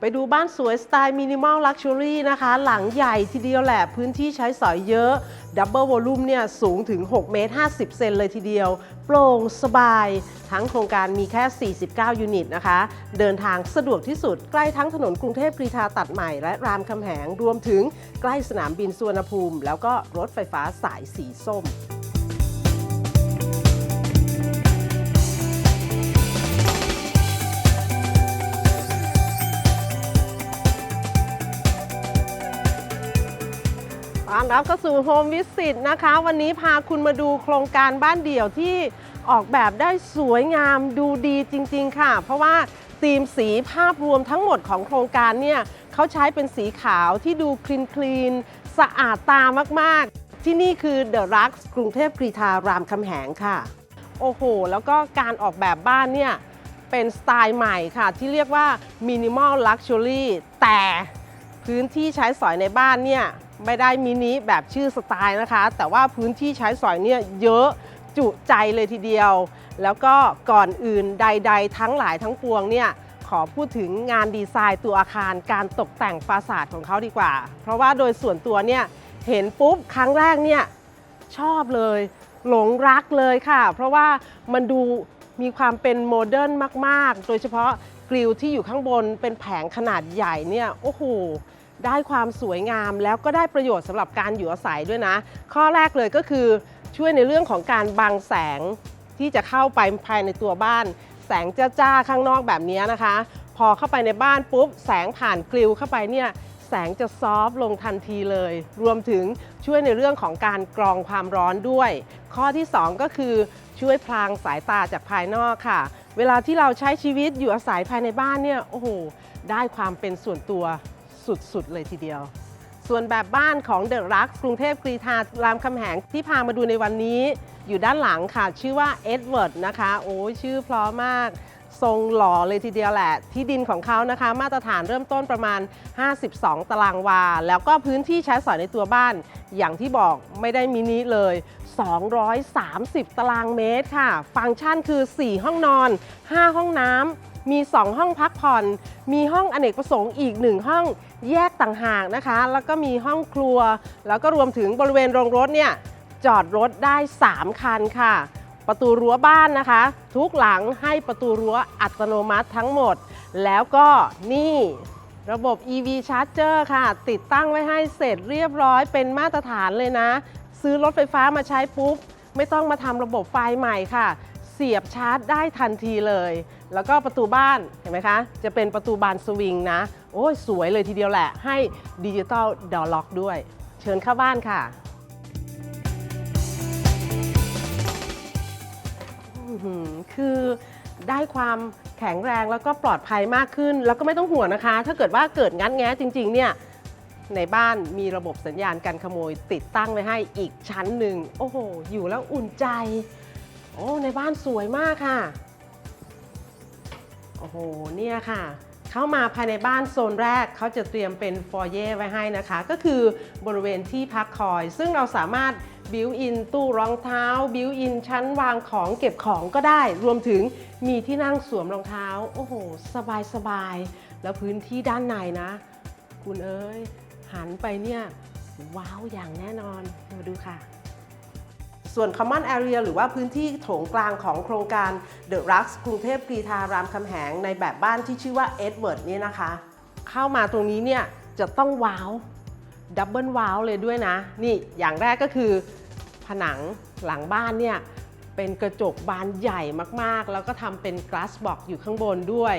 ไปดูบ้านสวยสไตล์มินิมอลลักชัวรี่นะคะ หลังใหญ่ทีเดียวแหละ พื้นที่ใช้สอยเยอะดับเบิลวอลลุ่มเนี่ยสูงถึง 6 เมตร 50 เซนเลยทีเดียว โปร่งสบาย ทั้งโครงการมีแค่ 49 ยูนิตนะคะ เดินทางสะดวกที่สุดใกล้ทั้งถนนกรุงเทพกรีฑาตัดใหม่ และรามคำแหงรวมถึงใกล้สนามบินสุวรรณภูมิ แล้วก็รถไฟฟ้าสายสีส้ม ต้อนรับเข้าสู่โฮมวิสิตนะคะ วันนี้พาคุณมาดูโครงการบ้านเดี่ยวที่ออกแบบได้สวยงามดูดีจริง ๆ ค่ะ เพราะว่าธีมสีภาพรวมทั้งหมดของโครงการเนี่ยเขาใช้เป็นสีขาวที่ดูคลีนคลีนสะอาดตามากๆ ที่นี่คือเดอะรักกรุงเทพกรีฑารามคำแหงค่ะ โอ้โห แล้วก็การออกแบบบ้านเนี่ยเป็นสไตล์ใหม่ค่ะ ที่เรียกว่ามินิมอลลักชัวรี่แต่พื้นที่ใช้สอยในบ้านเนี่ย ไม่ได้มินิแบบชื่อสไตล์นะคะ แต่ว่าพื้นที่ใช้สอยเนี่ยเยอะจุใจเลยทีเดียว แล้วก็ก่อนอื่นใด ๆ ทั้งหลายทั้งปวงเนี่ยขอพูดถึงงานดีไซน์ตัวอาคารการตกแต่งฟาสาดของเขาดีกว่า เพราะว่าโดยส่วนตัวเนี่ยเห็นปุ๊บครั้งแรกเนี่ยชอบเลย หลงรักเลยค่ะ เพราะว่ามันดูมีความเป็นโมเดิร์นมาก ๆ โดยเฉพาะกริลที่อยู่ข้างบนเป็นแผงขนาดใหญ่เนี่ยโอ้โห ได้ความสวยงามแล้วก็ได้ประโยชน์สำหรับการอยู่อาศัยด้วยนะ ข้อแรกเลยก็คือช่วยในเรื่องของการบังแสงที่จะเข้าไปภายในตัวบ้าน แสงจ้าๆข้างนอกแบบนี้นะคะ พอเข้าไปในบ้านปุ๊บ แสงผ่านกริลเข้าไปเนี่ยแสงจะซอฟต์ลงทันทีเลย รวมถึงช่วยในเรื่องของการกรองความร้อนด้วย ข้อที่ 2 ก็คือช่วยพรางสายตาจากภายนอกค่ะ เวลาที่เราใช้ชีวิตอยู่อาศัยภายในบ้านเนี่ย โอ้โห ได้ความเป็นส่วนตัว สุด ๆ เลยทีเดียว ส่วนแบบบ้านของเดอะรักกรุงเทพกรีฑารามคำแหงที่พามาดูในวันนี้ อยู่ด้านหลังค่ะ ชื่อว่าเอ็ดเวิร์ดนะคะ โอ้ยชื่อเพราะมาก ทรงหล่อเลยทีเดียวแหละ ที่ดินของเขานะคะ มาตรฐานเริ่มต้นประมาณ 52 ตารางวา แล้วก็พื้นที่ใช้สอยในตัวบ้าน อย่างที่บอกไม่ได้มินิเลย 230 ตารางเมตรค่ะ ฟังก์ชันคือ 4 ห้องนอน 5 ห้องน้ำ มี 2 ห้องพักผ่อน มีห้องอเนกประสงค์อีก 1 ห้องแยกต่างหากนะคะ แล้วก็มีห้องครัว แล้วก็รวมถึงบริเวณโรงรถเนี่ยจอดรถได้ 3 คันค่ะ ประตูรั้วบ้านนะคะ ทุกหลังให้ประตูรั้วอัตโนมัติทั้งหมด แล้วก็นี่ระบบ EV Charger ค่ะ ติดตั้งไว้ให้เสร็จเรียบร้อยเป็นมาตรฐานเลยนะ ซื้อรถไฟฟ้ามาใช้ปุ๊บ ไม่ต้องมาทำระบบไฟใหม่ค่ะ เสียบชาร์จได้ทันทีเลย แล้วก็ประตูบ้านเห็นไหมคะ จะเป็นประตูบานสวิงนะ โอ้ยสวยเลยทีเดียวแหละ ให้ดิจิตอลดอล็อกด้วย เชิญเข้าบ้านค่ะคือได้ความแข็งแรงแล้วก็ปลอดภัยมากขึ้น แล้วก็ไม่ต้องห่วงนะคะ ถ้าเกิดว่าเกิดงัดแงะจริง ๆ เนี่ยในบ้านมีระบบสัญญาณการขโมยติดตั้งไว้ให้อีกชั้นหนึ่ง โอ้โห อยู่แล้วอุ่นใจ โอ้ ในบ้านสวยมากค่ะ โอ้โห เนี่ยค่ะ เข้ามาภายในบ้านโซนแรกเขาจะเตรียมเป็นฟอร์เย่ไว้ให้นะคะ ก็คือบริเวณที่พักคอย ซึ่งเราสามารถบิวอินตู้รองเท้า บิวอินชั้นวางของเก็บของก็ได้ รวมถึงมีที่นั่งสวมรองเท้า โอ้โห สบายสบายๆแล้วพื้นที่ด้านในนะ คุณเอ้ย หันไปเนี่ย ว้าวอย่างแน่นอน มาดูค่ะ ส่วน Common Area หรือว่าพื้นที่โถงกลางของโครงการ The Rux กรุงเทพกรีฑารามคำแหงในแบบบ้านที่ชื่อว่า Edward เนี่ยนะคะ เข้ามาตรงนี้เนี่ยจะต้องว้าวดับเบิลว้าวเลยด้วยนะ นี่อย่างแรกก็คือ ผนังหลังบ้านเนี่ยเป็นกระจกบานใหญ่มากๆ แล้วก็ทำเป็น glass box อยู่ข้างบนด้วย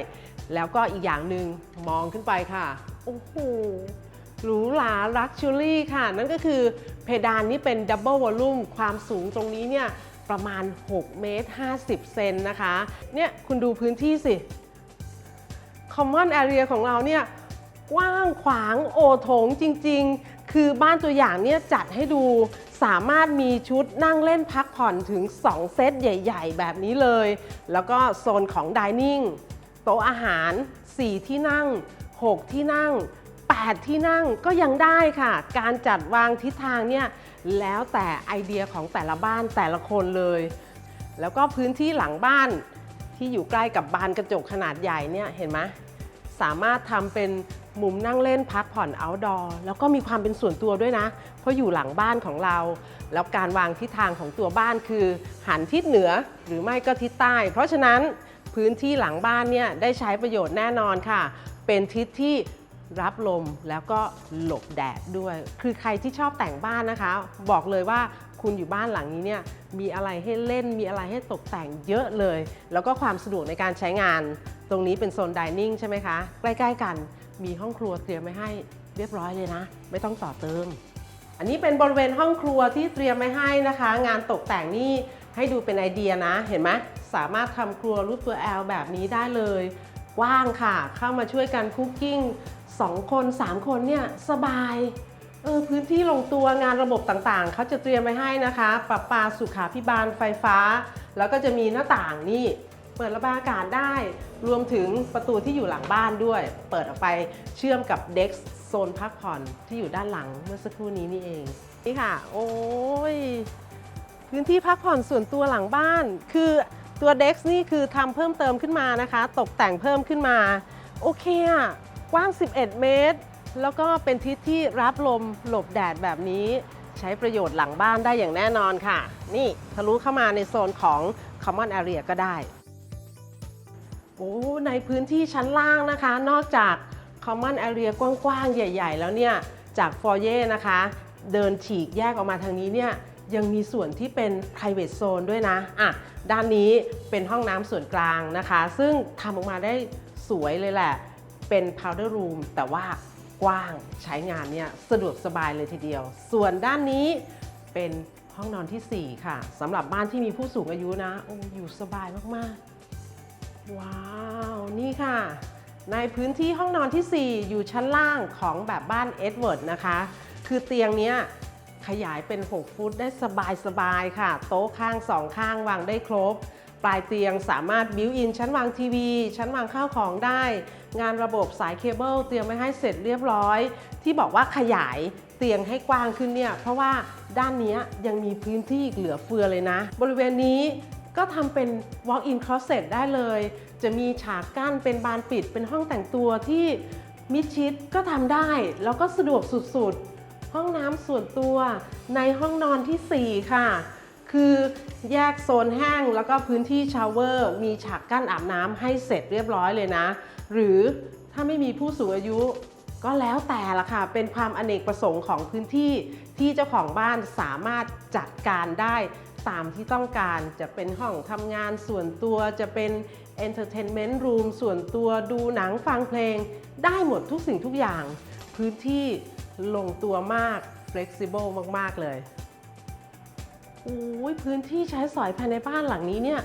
แล้วก็อีกอย่างหนึ่งมองขึ้นไปค่ะ โอ้โห หรูหราลักชัวรี่ค่ะ นั่นก็คือเพดานนี้เป็นดับเบิลวอลลุ่มความสูงตรงนี้เนี่ยประมาณ 6 เมตร 50 เซนนะคะ เนี่ยคุณดูพื้นที่สิ Common Area ของเราเนี่ยกว้างขวางโอโถงจริงๆ คือบ้านตัวอย่างเนี่ยจัดให้ดูสามารถมีชุดนั่งเล่นพักผ่อนถึง 2 เซตใหญ่ๆ แบบนี้เลย แล้วก็โซนของดิเนิ่งโต๊ะอาหาร 4 ที่นั่ง 6 ที่นั่ง 8 ที่นั่งก็ยังได้ค่ะ การจัดวางทิศทางเนี่ยแล้วแต่ไอเดียของแต่ละบ้านแต่ละคนเลย แล้วก็พื้นที่หลังบ้านที่อยู่ใกล้กับบานกระจกขนาดใหญ่เนี่ยเห็นไหมสามารถทำเป็นมุมนั่งเล่นพักผ่อน outdoor แล้วก็มีความเป็นส่วนตัวด้วยนะ เพราะอยู่หลังบ้านของเรา แล้วการวางทิศทางของตัวบ้านคือ หันทิศเหนือหรือไม่ก็ทิศใต้ เพราะฉะนั้นพื้นที่หลังบ้านเนี่ยได้ใช้ประโยชน์แน่นอนค่ะ เป็นทิศที่ รับลมแล้วก็หลบแดดด้วย คือใครที่ชอบแต่งบ้านนะคะ บอกเลยว่าคุณอยู่บ้านหลังนี้เนี่ยมีอะไรให้เล่นมีอะไรให้ตกแต่งเยอะเลย แล้วก็ความสะดวกในการใช้งาน ตรงนี้เป็นโซนดิเนิ่งใช่ไหมคะ ใกล้ๆกันมีห้องครัวเตรียมไว้ให้เรียบร้อยเลยนะ ไม่ต้องต่อเติม อันนี้เป็นบริเวณห้องครัวที่เตรียมไว้ให้นะคะ งานตกแต่งนี่ให้ดูเป็นไอเดียนะ เห็นไหมสามารถทำครัวรูปตัว L แบบนี้ได้เลยว้างค่ะ เข้ามาช่วยกันคุกกิ้ง 2 คน 3 คนเนี่ยสบายเออพื้นที่ลงตัวงานระบบต่างๆ เขาจะเตรียมไว้ให้นะคะปรับปาสุขาพิบาลไฟฟ้า แล้วก็จะมีหน้าต่างนี่เปิดระบายอากาศได้ รวมถึงประตูที่อยู่หลังบ้านด้วย เปิดออกไปเชื่อมกับเด็กโซนพักผ่อนที่อยู่ด้านหลังเมื่อสักครู่นี้นี่เอง นี่ค่ะ โอ้ยพื้นที่พักผ่อนส่วนตัวหลังบ้าน คือตัวเด็กนี่คือทำเพิ่มเติมขึ้นมานะคะ ตกแต่งเพิ่มขึ้นมา โอเคอะ กว้าง 11 เมตร แล้วก็เป็นทิศที่รับลมหลบแดดแบบนี้ ใช้ประโยชน์หลังบ้านได้อย่างแน่นอนค่ะ นี่ทะลุเข้ามาในโซนของ Common Area ก็ได้ โอ้ในพื้นที่ชั้นล่างนะคะ นอกจาก Common Area กว้างๆ ใหญ่ ๆ แล้วเนี่ย จากฟอร์เย่นะคะ เดินฉีกแยกออกมาทางนี้เนี่ยยังมีส่วนที่เป็น private zone ด้วยนะ อะ ด้านนี้เป็นห้องน้ำส่วนกลางนะคะ ซึ่งทำออกมาได้สวยเลยแหละ เป็น powder room แต่ว่ากว้างใช้งานเนี่ยสะดวกสบายเลยทีเดียว ส่วนด้านนี้เป็นห้องนอนทีสี่4 ค่ะสำหรับบ้านที่มีผู้สูงอายุนะโอ้อยู่สบายมากๆ ว้าว นี่ค่ะ ในพื้นที่ห้องนอนทีสี่ 4 อยู่ชั้นล่างของแบบบ้านเอ็ดเวิร์ดนะคะ คือเตียงเนี้ยขยายเป็น 6 ฟุตได้สบายๆค่ะ โต๊ะข้างสองข้างวางได้ครบ ปลายเตียงสามารถบิวอินชั้นวางทีวี ชั้นวางข้าวของได้ งานระบบสายเคเบิลเตรียมไว้ให้เสร็จเรียบร้อย ที่บอกว่าขยายเตียงให้กว้างขึ้นเนี่ยเพราะว่าด้านนี้ยังมีพื้นที่เหลือเฟือเลยนะ บริเวณนี้ก็ทำเป็น walk-in closet ได้เลย จะมีฉากกั้นเป็นบานปิดเป็นห้องแต่งตัวที่มิดชิดก็ทำได้ แล้วก็สะดวกสุดๆ ห้องน้ำส่วนตัวในห้องนอนทีสี่4 ค่ะ คือแยกโซนแห้งแล้วก็พื้นที่ชาวเวอร์ มีฉากกั้นอาบน้ำให้เสร็จเรียบร้อยเลยนะ หรือถ้าไม่มีผู้สูงอายุ ก็แล้วแต่ละค่ะ เป็นความอเนกประสงค์ของพื้นที่ที่เจ้าของบ้านสามารถจัดการได้ตามที่ต้องการจะเป็นห้องทำงานส่วนตัวจะเป็น entertainment room ส่วนตัวดูหนังฟังเพลง ได้หมดทุกสิ่งทุกอย่าง พื้นที่ลงตัวมาก flexible มาก ๆ เลย โอ้ยพื้นที่ใช้สอยภายในบ้านหลังนี้เนี่ย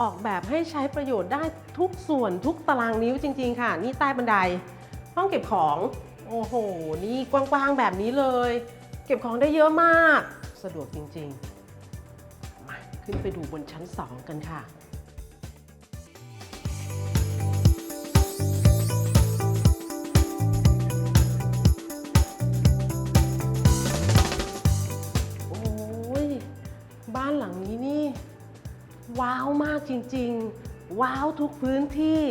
ออกแบบให้ใช้ประโยชน์ได้ทุกส่วนทุกตารางนิ้วจริง ๆ ค่ะ นี่ใต้บันได ห้องเก็บของ โอ้โห นี่กว้างๆแบบนี้เลย เก็บของได้เยอะมาก สะดวกจริง ๆ มาขึ้นไปดูบนชั้น 2 กันค่ะ จริง ๆ ว้าวทุกพื้นที่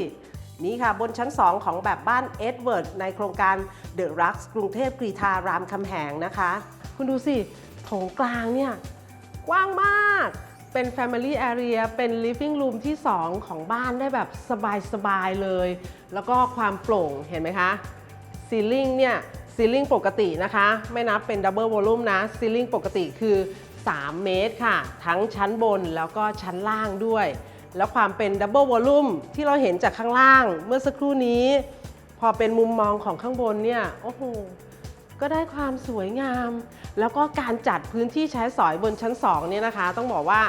นี่ค่ะบนชั้น 2 ของแบบบ้านเอ็ดเวิร์ดในโครงการเดอะรักกรุงเทพกรีฑารามคำแหงนะคะ คุณดูสิโถงกลางเนี่ย กว้างมาก เป็น Family Area เป็น Living Room ที่ 2 ของบ้านได้แบบสบาย ๆ เลย แล้วก็ความโปร่งเห็นไหมคะซีลิงเนี่ยซีลิงปกตินะคะ ไม่นับเป็นดับเบิลวอลลุ่มนะซีลิงปกติคือ 3 เมตรค่ะ ทั้งชั้นบนแล้วก็ชั้นล่างด้วย แล้วความเป็นดับเบิลวอลลุ่มที่เราเห็นจากข้างล่างเมื่อสักครู่นี้ พอเป็นมุมมองของข้างบนเนี่ยโอ้โหก็ได้ความสวยงาม แล้วก็การจัดพื้นที่ใช้สอยบนชั้น2เนี่ยนะคะ ต้องบอกว่า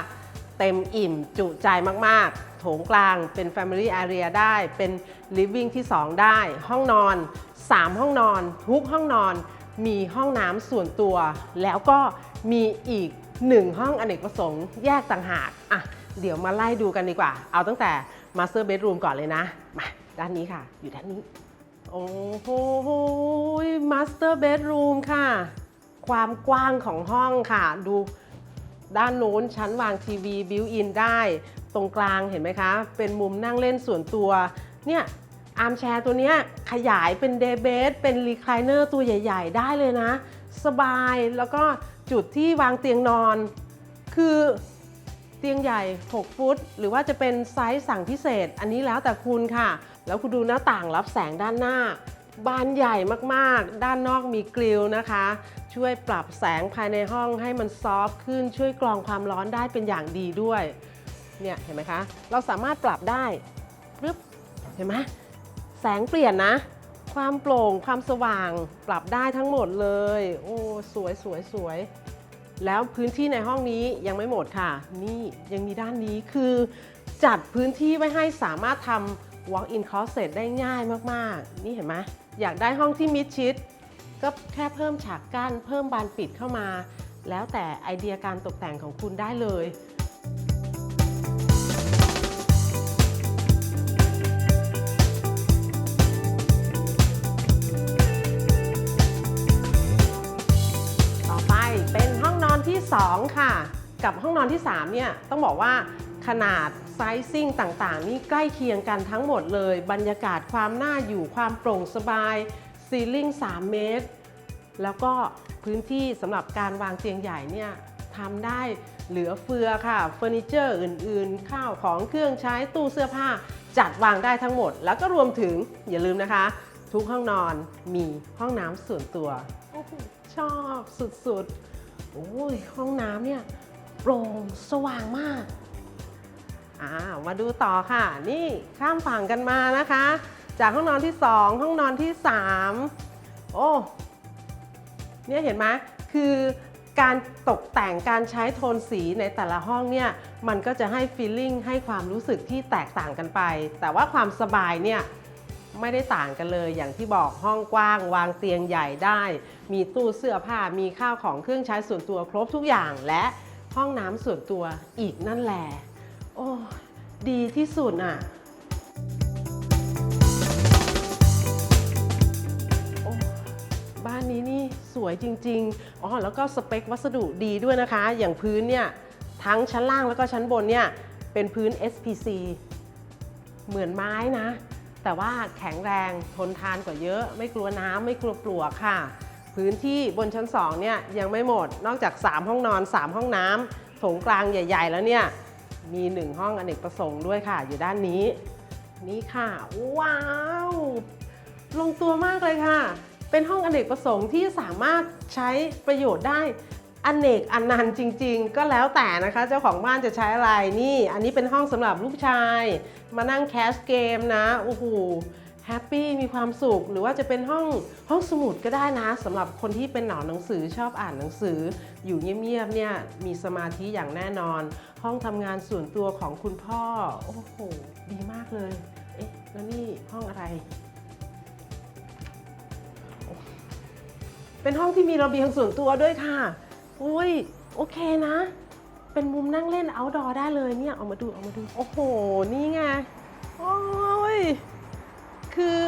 เต็มอิ่มจุใจมาก ๆ โถงกลางเป็น Family Area ได้ เป็น Living ที่ 2 ได้ ห้องนอน 3 ห้องนอน ทุกห้องนอน มีห้องน้ำส่วนตัว แล้วก็มีอีก 1 ห้องอเนกประสงค์แยกต่างหากอะ เดี๋ยวมาไล่ดูกันดีกว่า เอาตั้งแต่ Master Bedroom ก่อนเลยนะ มาด้านนี้ค่ะ อยู่ด้านนี้ โอ้โหมาสเตอร์เบดรูมค่ะ ความกว้างของห้องค่ะ ดูด้านโน้นชั้นวางทีวีบิวอินได้ ตรงกลางเห็นไหมคะ เป็นมุมนั่งเล่นส่วนตัว เนี่ยอาร์มแชร์ตัวเนี้ยขยายเป็นเดย์เบสเป็นรีคลายเนอร์ตัวใหญ่ ๆ ได้เลยนะ สบายแล้วก็จุดที่วางเตียงนอน คือ ตียงใหญ่ 6 ฟุต หรือว่าจะเป็นไซส์สั่งพิเศษ อันนี้แล้วแต่คุณค่ะ แล้วคุณดูหน้าต่างรับแสงด้านหน้า บานใหญ่มากๆ ด้านนอกมีกริลนะคะ ช่วยปรับแสงภายในห้องให้มันซอฟต์ขึ้น ช่วยกรองความร้อนได้เป็นอย่างดีด้วย เนี่ยเห็นไหมคะ เราสามารถปรับได้ปึ๊บ เห็นไหมแสงเปลี่ยนนะ ความโปร่ง ความสว่าง ปรับได้ทั้งหมดเลย โอ้ สวยสวยสวย แล้วพื้นที่ในห้องนี้ยังไม่หมดค่ะ นี่ยังมีด้านนี้คือ จัดพื้นที่ไว้ให้สามารถทำ walk-in closet ได้ง่ายมากๆ นี่เห็นไหมอยากได้ห้องที่มิดชิด ก็แค่เพิ่มฉากกั้น เพิ่มบานปิดเข้ามา แล้วแต่ไอเดียการตกแต่งของคุณได้เลย 2 ค่ะ กับห้องนอนที่ 3 เนี่ยต้องบอกว่าขนาดไซซิ่งต่างๆ นี่ใกล้เคียงกันทั้งหมดเลย บรรยากาศความน่าอยู่ความโปร่งสบายซีลิ่ง 3 เมตร แล้วก็พื้นที่สำหรับการวางเตียงใหญ่เนี่ยทำได้เหลือเฟือค่ะเฟอร์นิเจอร์อื่นๆ ข้าวของเครื่องใช้ตู้เสื้อผ้า จัดวางได้ทั้งหมด แล้วก็รวมถึงอย่าลืมนะคะ ทุกห้องนอนมีห้องน้ำส่วนตัวโอ้โหชอบสุดๆ โอ้ยห้องน้ำเนี่ยโปร่งสว่างมาก อ่ามาดูต่อค่ะ นี่ข้ามฝั่งกันมานะคะ จากห้องนอนที่ 2 ห้องนอนที่ 3 โอ้เนี่ยเห็นไหมคือการตกแต่งการใช้โทนสีในแต่ละห้องเนี่ยมันก็จะให้ฟีลลิ่งให้ความรู้สึกที่แตกต่างกันไป แต่ว่าความสบายเนี่ย ไม่ได้ต่างกันเลย อย่างที่บอกห้องกว้าง วางเตียงใหญ่ได้ มีตู้เสื้อผ้ามีข้าวของเครื่องใช้ส่วนตัวครบทุกอย่างและห้องน้ำส่วนตัวอีกนั่นแหละ โอ้ดีที่สุดอะโอ้บ้านนี้นี่สวยจริงๆ อ๋อ แล้วก็สเปควัสดุดีด้วยนะคะ อย่างพื้นเนี่ยทั้งชั้นล่างแล้วก็ชั้นบนเนี่ยเป็นพื้น SPC เหมือนไม้นะ แต่ว่าแข็งแรงทนทานกว่าเยอะ ไม่กลัวน้ำไม่กลัวปลวกค่ะ พื้นที่บนชั้น2เนี่ยยังไม่หมดนอกจาก 3 ห้องนอน 3 ห้องน้ำโถงกลางใหญ่ ๆ แล้วเนี่ยมี 1 ห้องอเนกประสงค์ด้วยค่ะ อยู่ด้านนี้ นี่ค่ะ ว้าว ลงตัวมากเลยค่ะ เป็นห้องอเนกประสงค์ที่สามารถใช้ประโยชน์ได้ อเนกอันนันต์จริง ๆ ก็แล้วแต่นะคะ เจ้าของบ้านจะใช้อะไรนี่ อันนี้เป็นห้องสำหรับลูกชาย มานั่งแคสเกมนะโอ้โหแฮปปี้มีความสุข หรือว่าจะเป็นห้องห้องสมุดก็ได้นะสำหรับคนที่เป็นหนอนหนังสือชอบอ่านหนังสือ อยู่เงียบๆเนี่ยมีสมาธิอย่างแน่นอน ห้องทำงานส่วนตัวของคุณพ่อ โอ้โห ดีมากเลย เอ๊ะแล้วนี่ห้องอะไร เป็นห้องที่มีระเบียงส่วนตัวด้วยค่ะ อุ้ยโอเคนะ เป็นมุมนั่งเล่น outdoor ได้เลยเนี่ยเอามาดูเอามาดู โอ้โห นี่ไง โอ้ย คือ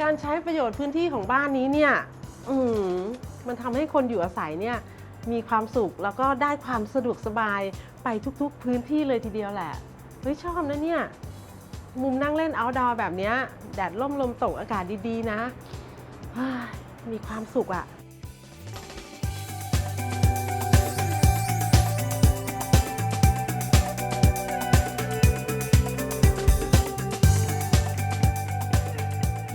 การใช้ประโยชน์พื้นที่ของบ้านนี้เนี่ย อืมมันทำให้คนอยู่อาศัยเนี่ย มีความสุขแล้วก็ได้ความสะดวกสบายไปทุกๆ พื้นที่เลยทีเดียวแหละ เฮ้ยชอบนะเนี่ย มุมนั่งเล่น outdoor แบบเนี้ยแดดล่มลมตกอากาศดีๆนะ มีความสุขอะ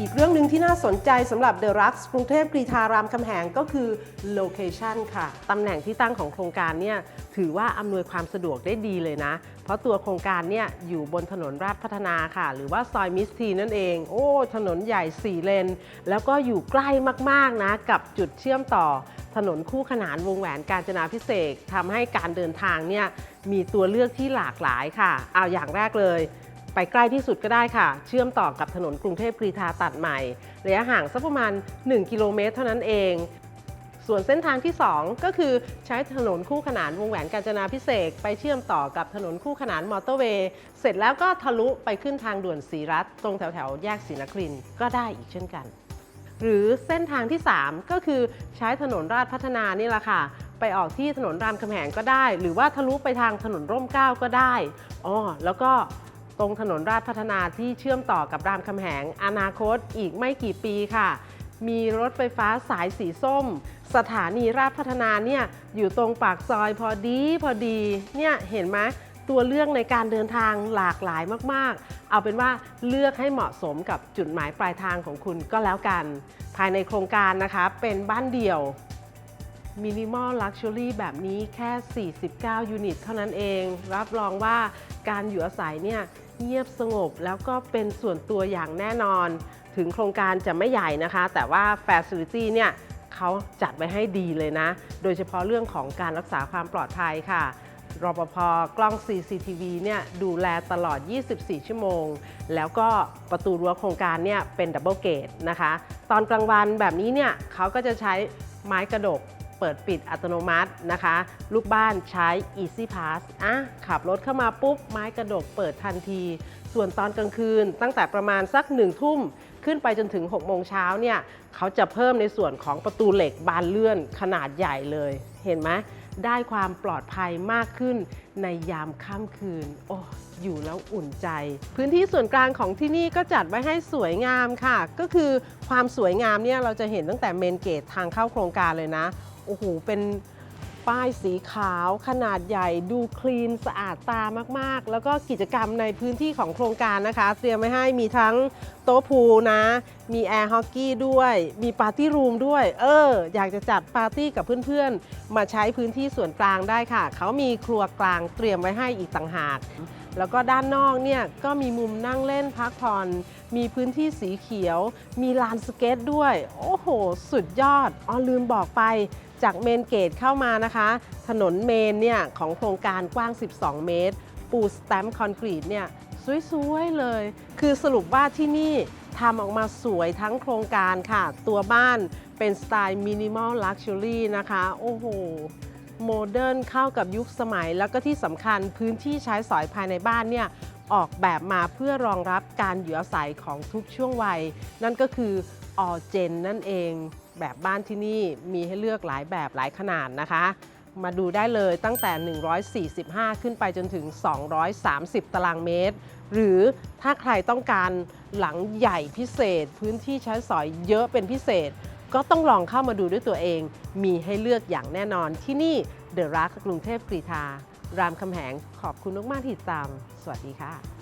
อีกเรื่องหนึ่งที่น่าสนใจสำหรับ The Rux กรุงเทพกรีฑารามคำแหงก็คือ Location ค่ะตำแหน่งที่ตั้งของโครงการเนี่ยถือว่าอำนวยความสะดวกได้ดีเลยนะ เพราะตัวโครงการเนี่ยอยู่บนถนนราชพัฒนาค่ะ หรือว่าซอยมิสทีนั่นเอง โอ้ ถนนใหญ่4เลน แล้วก็อยู่ใกล้มากๆนะ กับจุดเชื่อมต่อถนนคู่ขนานวงแหวนกาญจนาพิเศษทำให้การเดินทางเนี่ยมีตัวเลือกที่หลากหลายค่ะ เอาอย่างแรกเลย ไปใกล้ที่สุดก็ได้ค่ะ เชื่อมต่อกับถนนกรุงเทพกรีฑาตัดใหม่ ระยะห่างสักประมาณ 1 กิโลเมตรเท่านั้นเอง ส่วนเส้นทางที่ 2 ก็คือใช้ถนนคู่ขนานวงแหวนกาญจนาพิเศษกไปเชื่อมต่อกับถนนคู่ขนานมอเตอร์เวย์ เสร็จแล้วก็ทะลุไปขึ้นทางด่วนศรีรัตน์ตรงแถวแถวแยกศรีนครินก็ได้อีกเช่นกัน หรือเส้นทางที่ 3 ก็คือใช้ถนนราชพัฒนานี่แหละค่ะไปออกที่ถนนรามคำแหงก็ได้ หรือว่าทะลุไปทางถนนร่มเก้าก็ได้อ๋อแล้วก็ ตรงถนนราชพัฒนาที่เชื่อมต่อกับรามคำแหง อนาคตอีกไม่กี่ปีค่ะ มีรถไฟฟ้าสายสีส้ม สถานีราชพัฒนาเนี่ยอยู่ตรงปากซอยพอดีพอดีเนี่ยเห็นไหมตัวเลือกในการเดินทางหลากหลายมากๆ เอาเป็นว่าเลือกให้เหมาะสมกับจุดหมายปลายทางของคุณก็แล้วกัน ภายในโครงการนะคะเป็นบ้านเดี่ยวมินิมอลลักชัวรี่แบบนี้แค่ 49 ยูนิต เท่านั้นเอง รับรองว่าการอยู่อาศัยเนี่ย เงียบสงบแล้วก็เป็นส่วนตัวอย่างแน่นอน ถึงโครงการจะไม่ใหญ่นะคะ แต่ว่า Facility เนี่ยเขาจัดไว้ให้ดีเลยนะ โดยเฉพาะเรื่องของการรักษาความปลอดภัยค่ะรปภกล้อง CCTV เนี่ยดูแลตลอด 24 ชั่วโมง แล้วก็ประตูรั้วโครงการเนี่ยเป็นดับเบิลเกตนะคะ ตอนกลางวันแบบนี้เนี่ยเขาก็จะใช้ไม้กระดก เปิดปิดอัตโนมัตินะคะ ลูกบ้านใช้ Easy Pass อะขับรถเข้ามาปุ๊บ ไม้กระดกเปิดทันที ส่วนตอนกลางคืนตั้งแต่ประมาณสักหนึ่งทุ่ม ขึ้นไปจนถึง6โมงเช้าเนี่ยเขาจะเพิ่มในส่วนของประตูเหล็กบานเลื่อนขนาดใหญ่เลย เห็นไหมได้ความปลอดภัยมากขึ้นในยามค่ำคืน โอ้อยู่แล้วอุ่นใจ พื้นที่ส่วนกลางของที่นี่ก็จัดไว้ให้สวยงามค่ะ ก็คือความสวยงามเนี่ยเราจะเห็นตั้งแต่เมนเกตทางเข้าโครงการเลยนะ โอ้โห เป็นป้ายสีขาวขนาดใหญ่ดูคลีนสะอาดตามากๆ แล้วก็กิจกรรมในพื้นที่ของโครงการนะคะ เตรียมไว้ให้มีทั้งโต๊ะพูลนะ มีแอร์ฮอกกี้ด้วย มีปาร์ตี้รูมด้วย เออ อยากจะจัดปาร์ตี้กับเพื่อนๆ มาใช้พื้นที่ส่วนกลางได้ค่ะ เขามีครัวกลางเตรียมไว้ให้อีกต่างหาก แล้วก็ด้านนอกเนี่ยก็มีมุมนั่งเล่นพักผ่อน มีพื้นที่สีเขียว มีลานสเก็ตด้วย โอ้โห สุดยอดอ๋อลืมบอกไป จากเมนเกตเข้ามานะคะ ถนนเมนเนี่ยของโครงการกว้าง 12 เมตร ปูสแตมป์คอนกรีตเนี่ยสวยๆเลย คือสรุปว่าที่นี่ทำออกมาสวยทั้งโครงการค่ะ ตัวบ้านเป็นสไตล์มินิมอลลักชัวรี่นะคะ โอ้โห โมเดิร์นเข้ากับยุคสมัย แล้วก็ที่สำคัญพื้นที่ใช้สอยภายในบ้านเนี่ย ออกแบบมาเพื่อรองรับการอยู่อาศัยของทุกช่วงวัย นั่นก็คือออเจนนั่นเอง แบบบ้านที่นี่มีให้เลือกหลายแบบหลายขนาดนะคะ มาดูได้เลยตั้งแต่ 145 ขึ้นไปจนถึง 230 ตารางเมตร หรือถ้าใครต้องการหลังใหญ่พิเศษ พื้นที่ใช้สอยเยอะเป็นพิเศษ ก็ต้องลองเข้ามาดูด้วยตัวเอง มีให้เลือกอย่างแน่นอนที่นี่เดอะรักกรุงเทพกรีฑา รามคำแหง ขอบคุณมากๆที่ติดตาม สวัสดีค่ะ